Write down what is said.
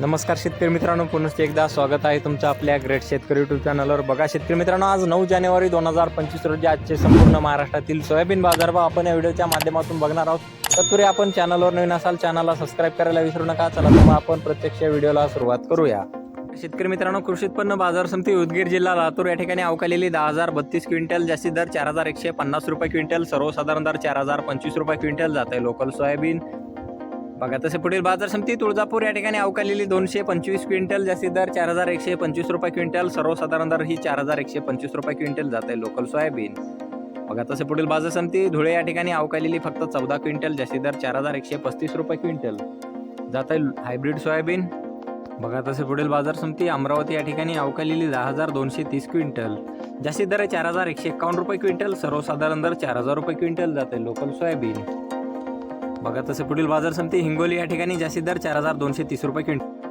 नमस्कार शेतकरी मित्रांनो पुनश्च एकदा स्वागत आहे तुमचं आपल्या ग्रेट शेतकरी युट्यूब चॅनलवर बघा शेतकरी मित्रांनो आज नऊ जानेवारी दोन हजार पंचवीस रोजी आजचे संपूर्ण महाराष्ट्रातील सोयाबीन बाजारभाव आपण या व्हिडिओच्या माध्यमातून बघणार आहोत. तत्पूर्वी आपण चॅनलवर नवीन असाल चॅनलला सबस्क्राईब करायला विसरू नका. चला तर मग आपण प्रत्यक्ष व्हिडिओला सुरुवात करूया. शेतकरी मित्रांनो कृषी उत्पन्न बाजार समिती उदगीर जिल्हा लातूर या ठिकाणी अवकालेली दहा हजार बत्तीस क्विंटल जास्तीत दर चार हजार एकशे पन्नास रुपये क्विंटल सर्वसाधारण दर चार हजार पंचवीस रुपये क्विंटल जात आहे लोकल सोयाबीन बघा तसे पुढील बाजार समिती तुळजापूर या ठिकाणी अवकालेली दोनशे पंचवीस क्विंटल जास्तीत दर चार हजार एकशे पंचवीस रुपये क्विंटल सर्वसाधारण दर ही चार हजार एकशे पंचवीस रुपये क्विंटल जात आहे लोकल सोयाबीन बघा तसे पुढील बाजार समिती धुळे या ठिकाणी अवकालेली फक्त चौदा क्विंटल जास्तीत दर चार हजार एकशे पस्तीस रुपये क्विंटल जात आहे हायब्रिड सोयाबीन बघा तसे पुढील बाजार समिती अमरावती या ठिकाणी अवकालेली दहा हजार दोनशे तीस क्विंटल जास्तीत दर आहे चार हजार एकशे एकावन्न रुपये क्विंटल सर्वसाधारण दर चार हजार रुपये क्विंटल जाते लोकल सोयाबीन बघा तसे पुढील बाजार समिती हिंगोली या ठिकाणी जास्तीत दर चार हजार दोनशे तीस रुपये क्विंटल.